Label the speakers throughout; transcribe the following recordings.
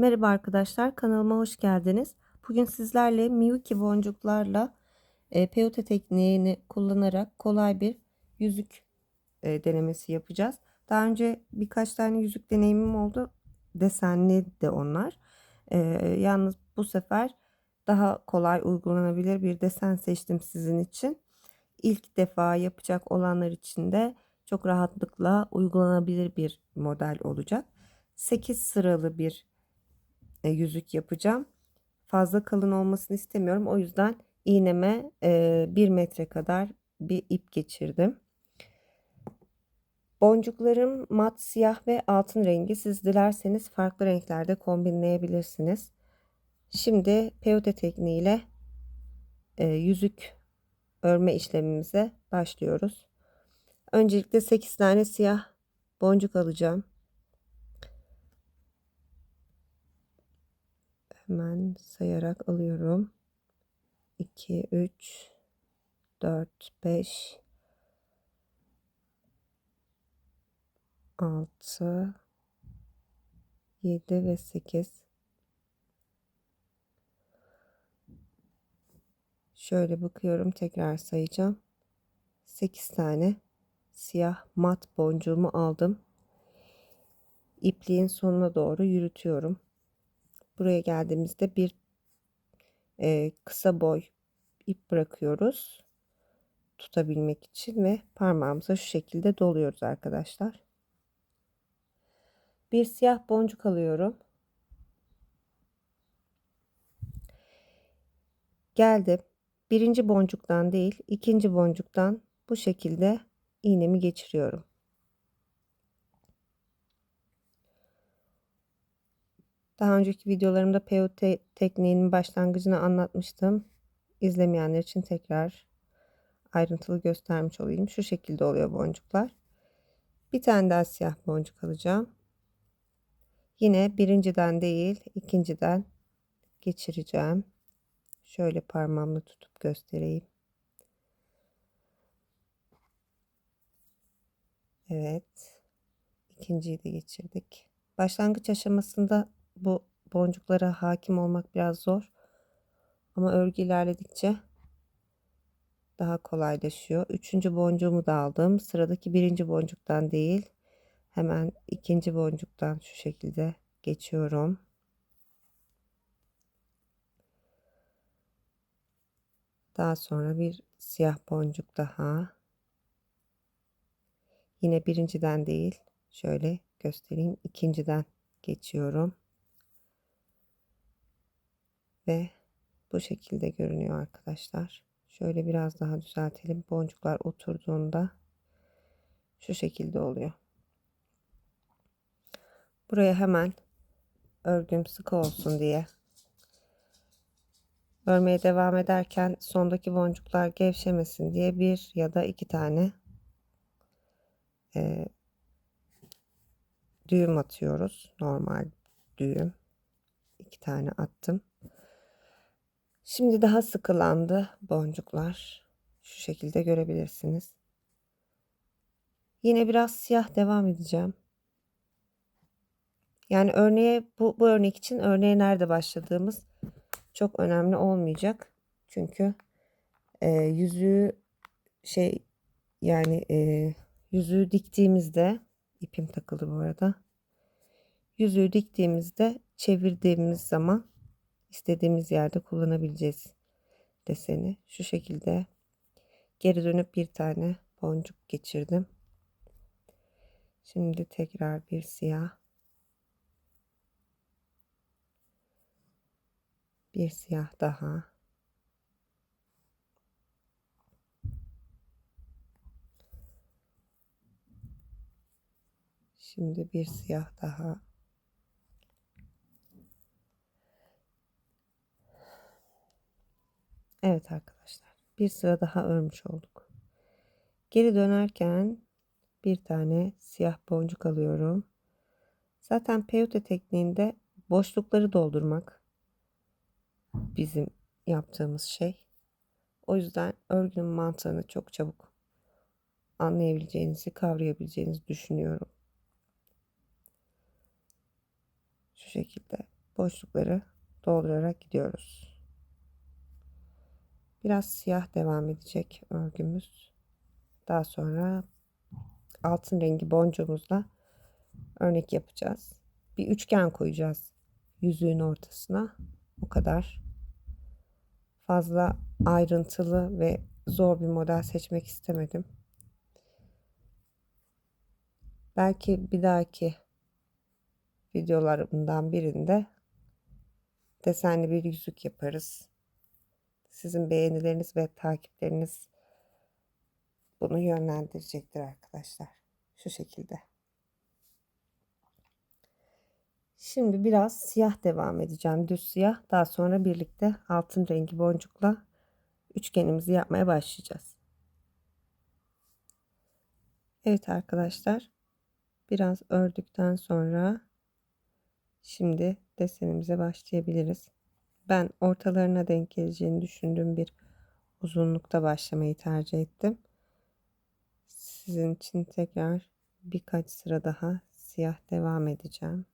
Speaker 1: Merhaba arkadaşlar, kanalıma hoş geldiniz. Bugün sizlerle Miyuki boncuklarla e, peyote tekniğini kullanarak kolay bir yüzük e, denemesi yapacağız. Daha önce birkaç tane yüzük deneyimim oldu. Desenli de onlar. E, yalnız bu sefer daha kolay uygulanabilir bir desen seçtim sizin için. İlk defa yapacak olanlar için de çok rahatlıkla uygulanabilir bir model olacak. 8 sıralı bir yüzük yapacağım. Fazla kalın olmasını istemiyorum. O yüzden iğneme e, 1 metre kadar bir ip geçirdim. Boncuklarım mat siyah ve altın rengi. Siz dilerseniz farklı renklerde kombinleyebilirsiniz. Şimdi peyote tekniğiyle e, yüzük örme işlemimize başlıyoruz. Öncelikle 8 tane siyah boncuk alacağım. Hemen sayarak alıyorum. 2, 3, 4, 5, 6, 7 ve 8. Şöyle bakıyorum tekrar sayacağım. 8 tane siyah mat boncuğumu aldım. İpliğin sonuna doğru yürütüyorum. Buraya geldiğimizde bir e, kısa boy ip bırakıyoruz. Tutabilmek için ve parmağımıza şu şekilde doluyoruz arkadaşlar. Bir siyah boncuk alıyorum. Geldim. Birinci boncuktan değil, ikinci boncuktan bu şekilde iğnemi geçiriyorum. Daha önceki videolarımda peyote tekniğinin başlangıcını anlatmıştım. İzlemeyenler için tekrar ayrıntılı göstermiş olayım. Şu şekilde oluyor boncuklar. Bir tane daha siyah boncuk alacağım. Yine birinciden değil ikinciden geçireceğim. Şöyle parmağımla tutup göstereyim. Evet. ikinciyi de geçirdik. Başlangıç aşamasında bu boncuklara hakim olmak biraz zor. Ama örgü ilerledikçe daha kolaylaşıyor. Üçüncü boncuğumu da aldım. Sıradaki birinci boncuktan değil. Hemen ikinci boncuktan şu şekilde geçiyorum. Daha sonra bir siyah boncuk daha. Yine birinciden değil. Şöyle göstereyim. ikinciden geçiyorum ve bu şekilde görünüyor arkadaşlar. Şöyle biraz daha düzeltelim. Boncuklar oturduğunda şu şekilde oluyor. Buraya hemen örgüm sıkı olsun diye örmeye devam ederken sondaki boncuklar gevşemesin diye bir ya da iki tane e, düğüm atıyoruz. Normal düğüm. iki tane attım. Şimdi daha sıkılandı boncuklar. Şu şekilde görebilirsiniz. Yine biraz siyah devam edeceğim. Yani örneğe bu, bu örnek için örneğe nerede başladığımız çok önemli olmayacak. Çünkü e, yüzüğü şey yani e, yüzüğü diktiğimizde ipim takıldı bu arada. Yüzüğü diktiğimizde çevirdiğimiz zaman istediğimiz yerde kullanabileceğiz deseni. Şu şekilde geri dönüp bir tane boncuk geçirdim. Şimdi tekrar bir siyah. Bir siyah daha. Şimdi bir siyah daha. Evet arkadaşlar bir sıra daha örmüş olduk. Geri dönerken bir tane siyah boncuk alıyorum. Zaten peyote tekniğinde boşlukları doldurmak bizim yaptığımız şey. O yüzden örgünün mantığını çok çabuk anlayabileceğinizi, kavrayabileceğinizi düşünüyorum. Şu şekilde boşlukları doldurarak gidiyoruz. Biraz siyah devam edecek örgümüz. Daha sonra altın rengi boncuğumuzla örnek yapacağız. Bir üçgen koyacağız yüzüğün ortasına. O kadar. Fazla ayrıntılı ve zor bir model seçmek istemedim. Belki bir dahaki videolarımdan birinde desenli bir yüzük yaparız. Sizin beğenileriniz ve takipleriniz bunu yönlendirecektir arkadaşlar. Şu şekilde. Şimdi biraz siyah devam edeceğim. Düz siyah. Daha sonra birlikte altın rengi boncukla üçgenimizi yapmaya başlayacağız. Evet arkadaşlar. Biraz ördükten sonra şimdi desenimize başlayabiliriz. Ben ortalarına denk geleceğini düşündüğüm bir uzunlukta başlamayı tercih ettim. Sizin için tekrar birkaç sıra daha siyah devam edeceğim.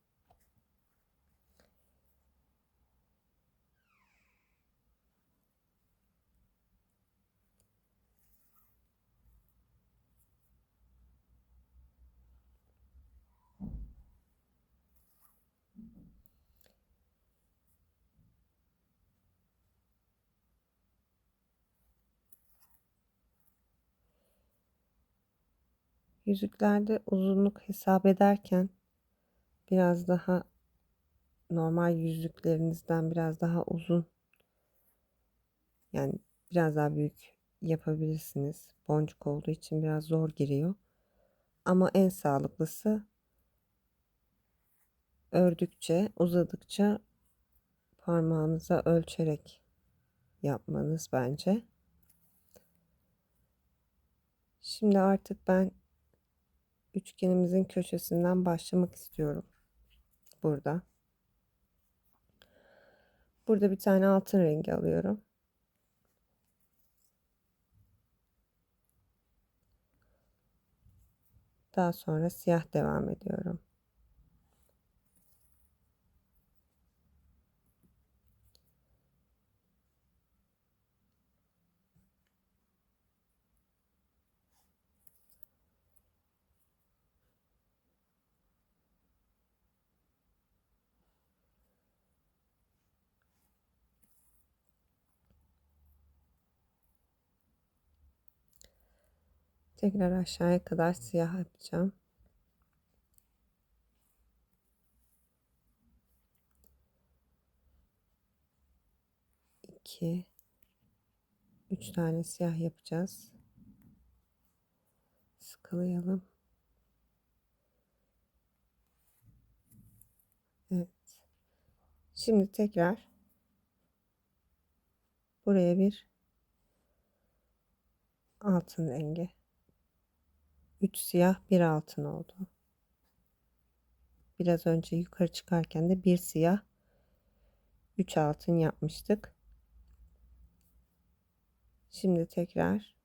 Speaker 1: Yüzüklerde uzunluk hesap ederken biraz daha normal yüzüklerinizden biraz daha uzun yani biraz daha büyük yapabilirsiniz. Boncuk olduğu için biraz zor giriyor. Ama en sağlıklısı ördükçe, uzadıkça parmağınıza ölçerek yapmanız bence. Şimdi artık ben üçgenimizin köşesinden başlamak istiyorum. Burada. Burada bir tane altın rengi alıyorum. Daha sonra siyah devam ediyorum. Tekrar aşağıya kadar siyah yapacağım. İki, üç tane siyah yapacağız. Sıkılayalım. Evet. Şimdi tekrar buraya bir altın rengi 3 siyah bir altın oldu. Biraz önce yukarı çıkarken de bir siyah 3 altın yapmıştık. Şimdi tekrar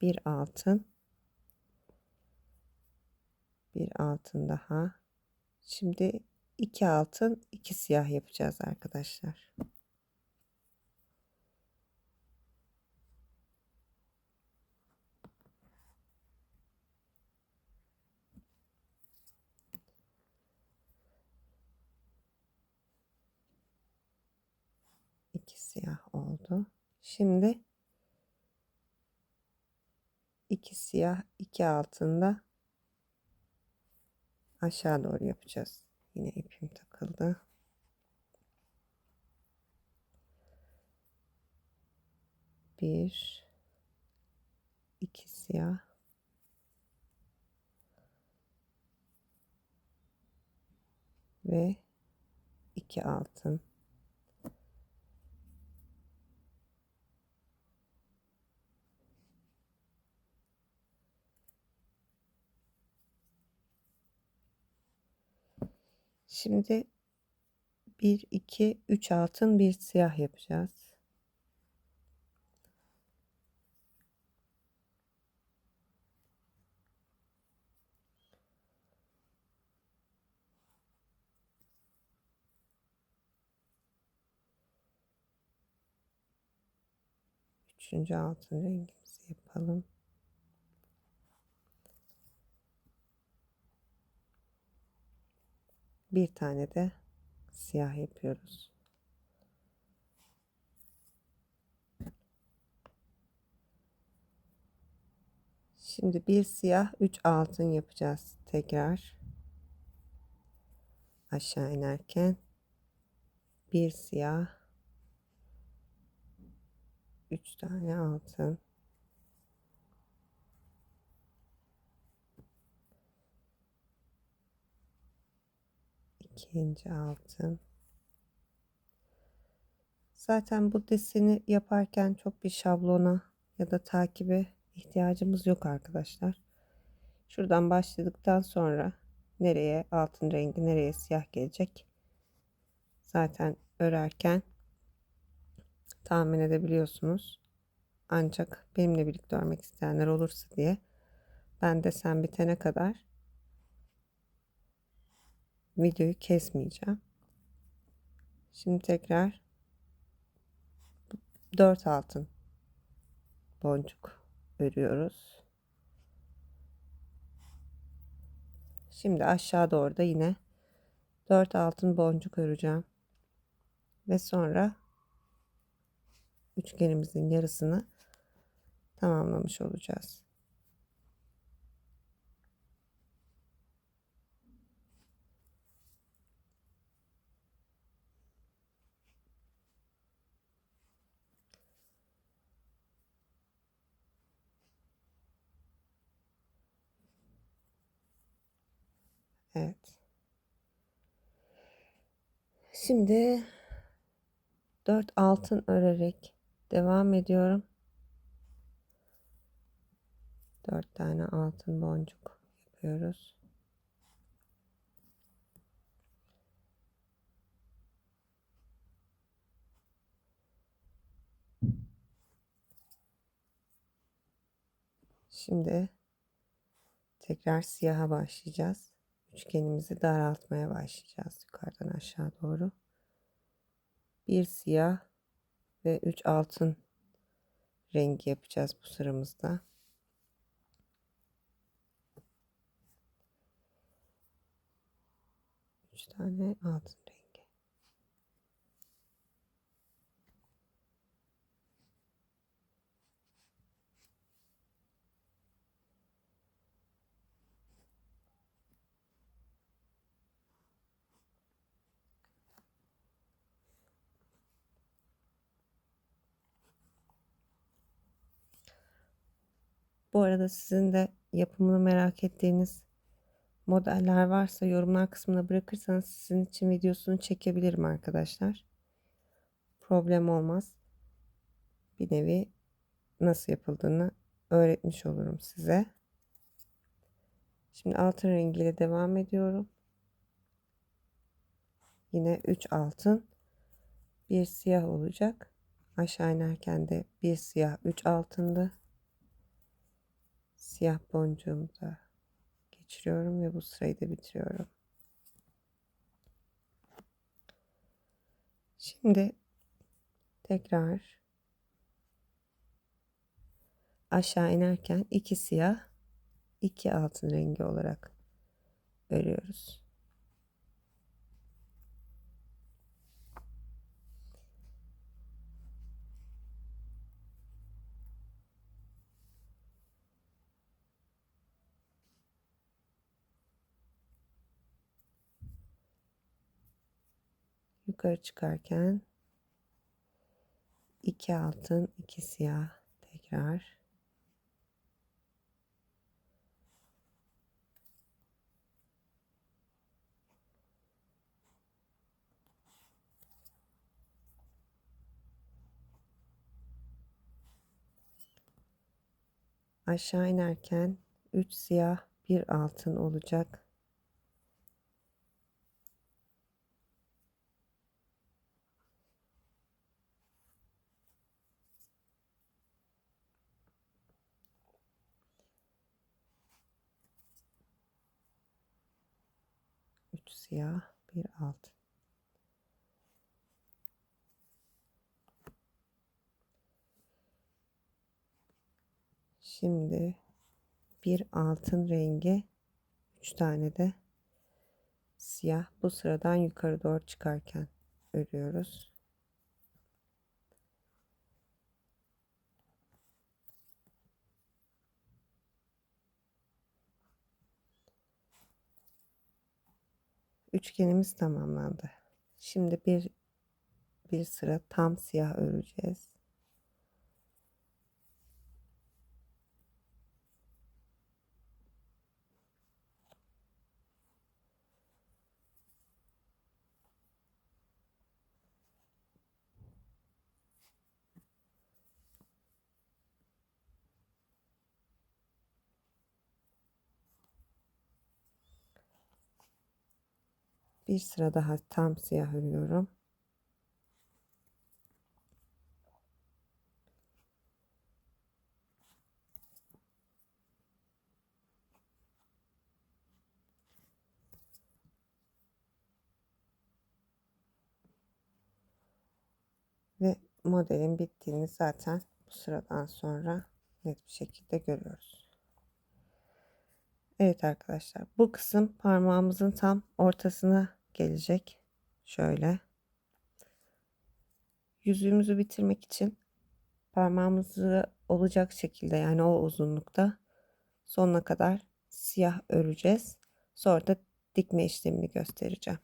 Speaker 1: bir altın bir altın daha. Şimdi iki altın iki siyah yapacağız arkadaşlar. iki siyah oldu. Şimdi iki siyah iki altında aşağı doğru yapacağız. Yine ipim takıldı. Bir iki siyah ve iki altın Şimdi 1, 2, 3 altın, 1 siyah yapacağız. Üçüncü altın rengimizi yapalım. Bir tane de siyah yapıyoruz. Şimdi bir siyah, üç altın yapacağız tekrar. Aşağı inerken bir siyah, üç tane altın. İkinci altın. Zaten bu deseni yaparken çok bir şablona ya da takibe ihtiyacımız yok arkadaşlar. Şuradan başladıktan sonra nereye altın rengi nereye siyah gelecek zaten örerken tahmin edebiliyorsunuz. Ancak benimle birlikte örmek isteyenler olursa diye ben desen bitene kadar videoyu kesmeyeceğim. Şimdi tekrar 4 altın boncuk örüyoruz. Şimdi aşağı doğru da yine 4 altın boncuk öreceğim. Ve sonra üçgenimizin yarısını tamamlamış olacağız. Evet. Şimdi 4 altın örerek devam ediyorum. 4 tane altın boncuk yapıyoruz. Şimdi tekrar siyaha başlayacağız. Üçgenimizi daraltmaya başlayacağız yukarıdan aşağı doğru. Bir siyah ve üç altın rengi yapacağız bu sıramızda. Üç tane altın rengi. Bu arada sizin de yapımını merak ettiğiniz modeller varsa yorumlar kısmına bırakırsanız sizin için videosunu çekebilirim arkadaşlar. Problem olmaz. Bir nevi nasıl yapıldığını öğretmiş olurum size. Şimdi altın rengiyle devam ediyorum. Yine 3 altın, bir siyah olacak. Aşağı inerken de bir siyah, 3 altındı siyah boncuğumu da geçiriyorum ve bu sırayı da bitiriyorum. Şimdi tekrar aşağı inerken iki siyah, iki altın rengi olarak örüyoruz. Yukarı çıkarken iki altın, iki siyah tekrar. Aşağı inerken 3 siyah, bir altın olacak. Siyah bir altın. Şimdi bir altın rengi, üç tane de siyah. Bu sıradan yukarı doğru çıkarken örüyoruz. Üçgenimiz tamamlandı. Şimdi bir bir sıra tam siyah öreceğiz. Bir sıra daha tam siyah örüyorum. Ve modelin bittiğini zaten bu sıradan sonra net bir şekilde görüyoruz. Evet arkadaşlar bu kısım parmağımızın tam ortasına gelecek. Şöyle. Yüzüğümüzü bitirmek için parmağımızı olacak şekilde yani o uzunlukta sonuna kadar siyah öreceğiz. Sonra da dikme işlemini göstereceğim.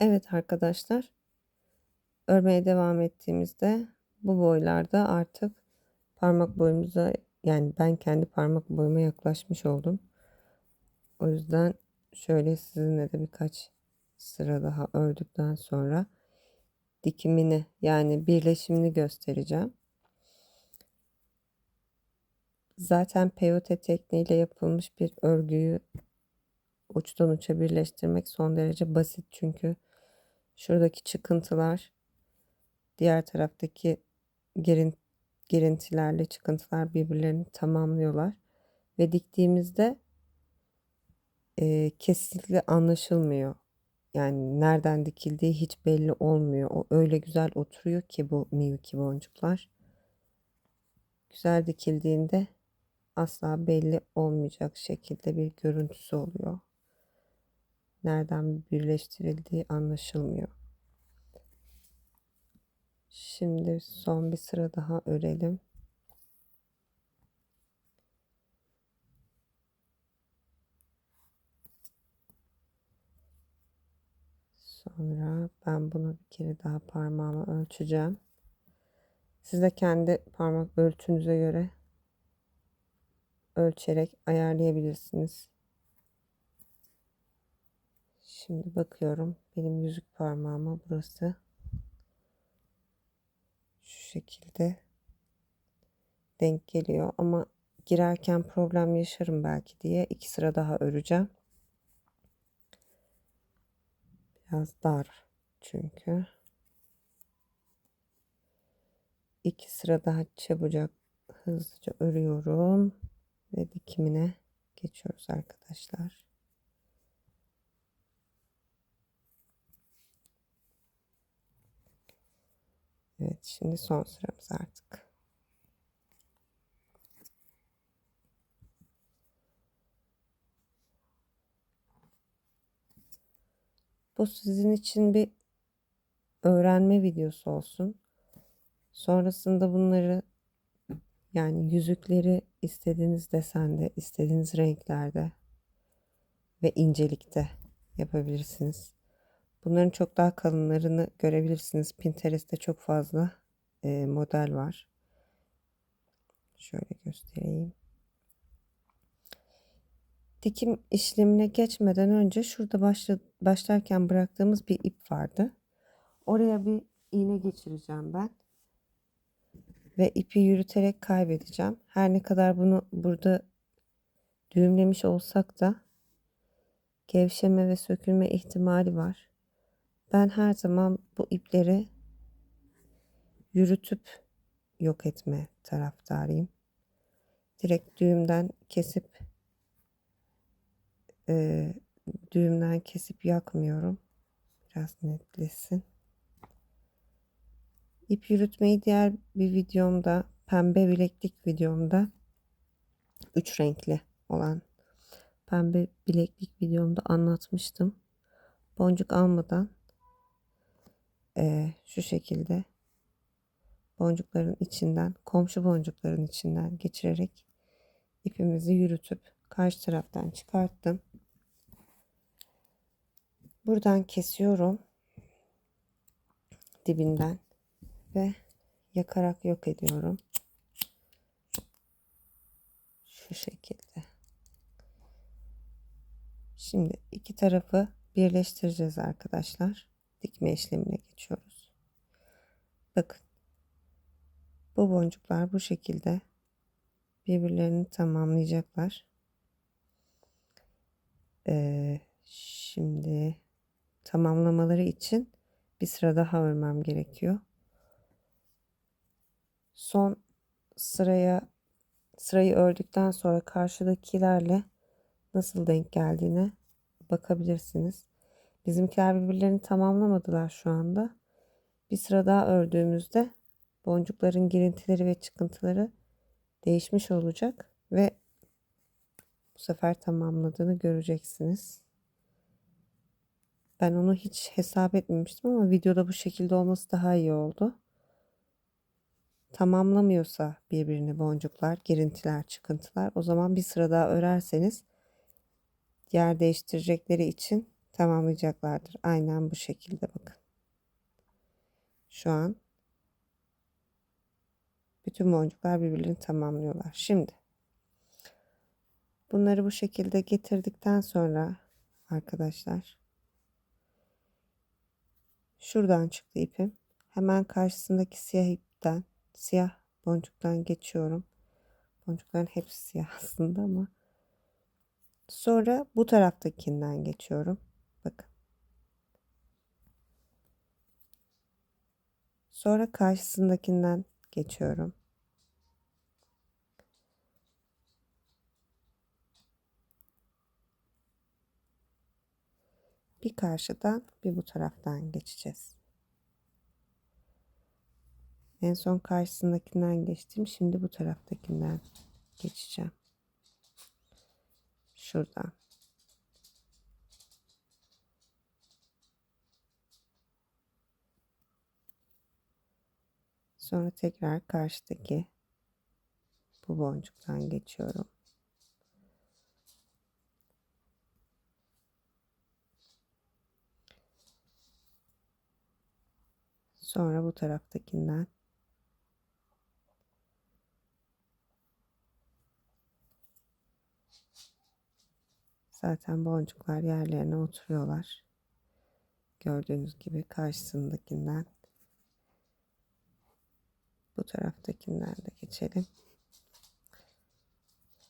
Speaker 1: Evet arkadaşlar. Örmeye devam ettiğimizde bu boylarda artık parmak boyumuza yani ben kendi parmak boyuma yaklaşmış oldum. O yüzden şöyle sizinle de birkaç sıra daha ördükten sonra dikimini yani birleşimini göstereceğim. Zaten peyote tekniğiyle yapılmış bir örgüyü uçtan uça birleştirmek son derece basit çünkü şuradaki çıkıntılar diğer taraftaki gerin, gerintilerle çıkıntılar birbirlerini tamamlıyorlar ve diktiğimizde e, kesinlikle anlaşılmıyor. Yani nereden dikildiği hiç belli olmuyor. O öyle güzel oturuyor ki bu Miyuki boncuklar. Güzel dikildiğinde asla belli olmayacak şekilde bir görüntüsü oluyor. Nereden birleştirildiği anlaşılmıyor. Şimdi son bir sıra daha örelim. Sonra ben bunu bir kere daha parmağıma ölçeceğim. Siz de kendi parmak ölçünüze göre ölçerek ayarlayabilirsiniz. Şimdi bakıyorum benim yüzük parmağıma burası şekilde denk geliyor ama girerken problem yaşarım belki diye iki sıra daha öreceğim. Biraz dar çünkü. iki sıra daha çabucak hızlıca örüyorum ve dikimine geçiyoruz arkadaşlar. Evet şimdi son sıramız artık. Bu sizin için bir öğrenme videosu olsun. Sonrasında bunları yani yüzükleri istediğiniz desende, istediğiniz renklerde ve incelikte yapabilirsiniz. Bunların çok daha kalınlarını görebilirsiniz. Pinterest'te çok fazla e, model var. Şöyle göstereyim. Dikim işlemine geçmeden önce şurada başla, başlarken bıraktığımız bir ip vardı. Oraya bir iğne geçireceğim ben. Ve ipi yürüterek kaybedeceğim. Her ne kadar bunu burada düğümlemiş olsak da gevşeme ve sökülme ihtimali var. Ben her zaman bu ipleri yürütüp yok etme taraftarıyım. Direkt düğümden kesip e, düğümden kesip yakmıyorum. Biraz netlesin. İp yürütmeyi diğer bir videomda pembe bileklik videomda üç renkli olan pembe bileklik videomda anlatmıştım. Boncuk almadan e, şu şekilde boncukların içinden komşu boncukların içinden geçirerek ipimizi yürütüp karşı taraftan çıkarttım. Buradan kesiyorum dibinden ve yakarak yok ediyorum. Şu şekilde. Şimdi iki tarafı birleştireceğiz arkadaşlar. Dikme işlemine geçiyoruz. Bakın. Bu boncuklar bu şekilde birbirlerini tamamlayacaklar. Ee, şimdi tamamlamaları için bir sıra daha örmem gerekiyor. Son sıraya sırayı ördükten sonra karşıdakilerle nasıl denk geldiğine bakabilirsiniz. Bizimkiler birbirlerini tamamlamadılar şu anda. Bir sıra daha ördüğümüzde boncukların girintileri ve çıkıntıları değişmiş olacak ve bu sefer tamamladığını göreceksiniz. Ben onu hiç hesap etmemiştim ama videoda bu şekilde olması daha iyi oldu. Tamamlamıyorsa birbirini boncuklar, girintiler, çıkıntılar o zaman bir sıra daha örerseniz yer değiştirecekleri için tamamlayacaklardır. Aynen bu şekilde bakın. Şu an bütün boncuklar birbirlerini tamamlıyorlar. Şimdi bunları bu şekilde getirdikten sonra arkadaşlar şuradan çıktı ipim. Hemen karşısındaki siyah ipten, siyah boncuktan geçiyorum. Boncukların hepsi siyah aslında ama sonra bu taraftakinden geçiyorum. Bakın. Sonra karşısındakinden geçiyorum. Bir karşıdan bir bu taraftan geçeceğiz. En son karşısındakinden geçtim. Şimdi bu taraftakinden geçeceğim. Şuradan. Sonra tekrar karşıdaki bu boncuktan geçiyorum. Sonra bu taraftakinden Zaten boncuklar yerlerine oturuyorlar. Gördüğünüz gibi karşısındakinden bu taraftakinden de geçelim.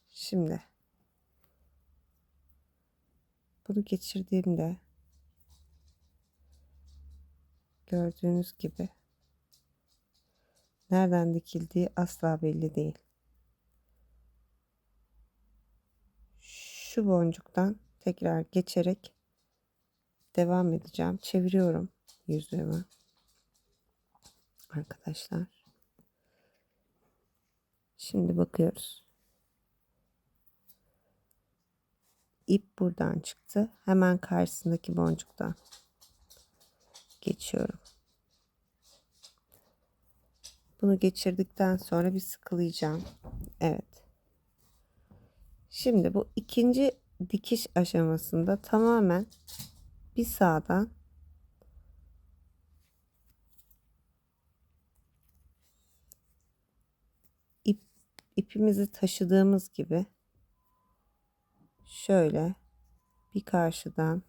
Speaker 1: Şimdi bunu geçirdiğimde gördüğünüz gibi nereden dikildiği asla belli değil. Şu boncuktan tekrar geçerek devam edeceğim. Çeviriyorum yüzüğümü. Arkadaşlar. Şimdi bakıyoruz. İp buradan çıktı. Hemen karşısındaki boncuktan geçiyorum. Bunu geçirdikten sonra bir sıkılayacağım. Evet. Şimdi bu ikinci dikiş aşamasında tamamen bir sağdan ip, ipimizi taşıdığımız gibi şöyle bir karşıdan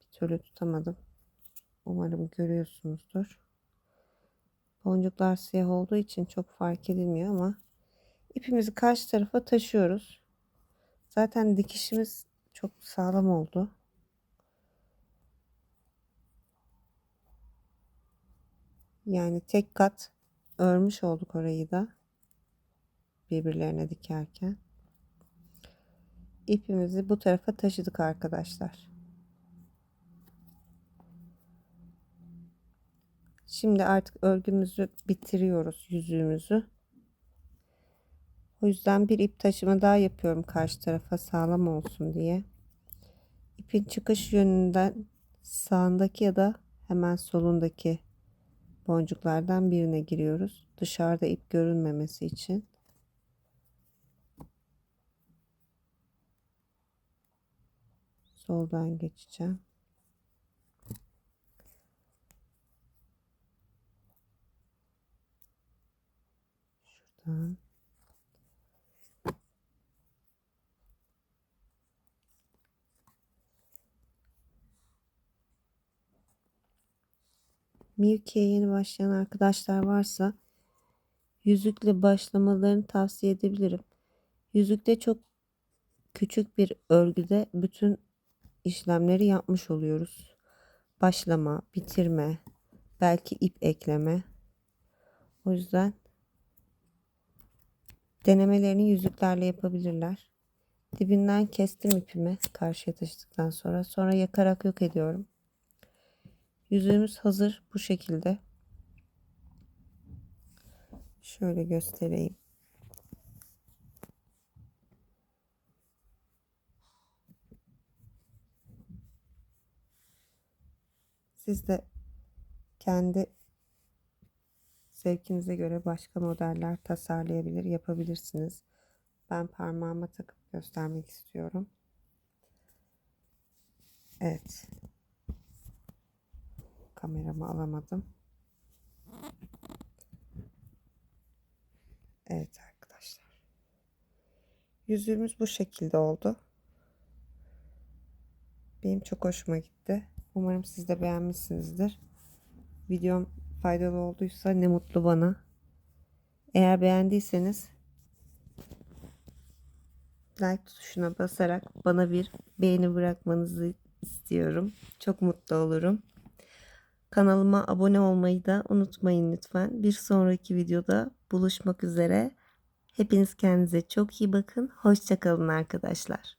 Speaker 1: bir türlü tutamadım. Umarım görüyorsunuzdur. Boncuklar siyah olduğu için çok fark edilmiyor ama ipimizi karşı tarafa taşıyoruz. Zaten dikişimiz çok sağlam oldu. Yani tek kat örmüş olduk orayı da birbirlerine dikerken. İpimizi bu tarafa taşıdık arkadaşlar. Şimdi artık örgümüzü bitiriyoruz yüzüğümüzü. O yüzden bir ip taşıma daha yapıyorum karşı tarafa sağlam olsun diye. İpin çıkış yönünden sağındaki ya da hemen solundaki boncuklardan birine giriyoruz. Dışarıda ip görünmemesi için. Soldan geçeceğim. Şuradan. Miyuki'ye yeni başlayan arkadaşlar varsa yüzükle başlamalarını tavsiye edebilirim. Yüzükte çok küçük bir örgüde bütün işlemleri yapmış oluyoruz. Başlama, bitirme, belki ip ekleme. O yüzden denemelerini yüzüklerle yapabilirler. Dibinden kestim ipimi karşıya taşıdıktan sonra. Sonra yakarak yok ediyorum. Yüzüğümüz hazır bu şekilde. Şöyle göstereyim. Siz de kendi zevkinize göre başka modeller tasarlayabilir, yapabilirsiniz. Ben parmağıma takıp göstermek istiyorum. Evet. Kameramı alamadım. Evet arkadaşlar. Yüzüğümüz bu şekilde oldu. Benim çok hoşuma gitti. Umarım siz de beğenmişsinizdir. Videom faydalı olduysa ne mutlu bana. Eğer beğendiyseniz like tuşuna basarak bana bir beğeni bırakmanızı istiyorum. Çok mutlu olurum. Kanalıma abone olmayı da unutmayın lütfen. Bir sonraki videoda buluşmak üzere. Hepiniz kendinize çok iyi bakın. Hoşçakalın arkadaşlar.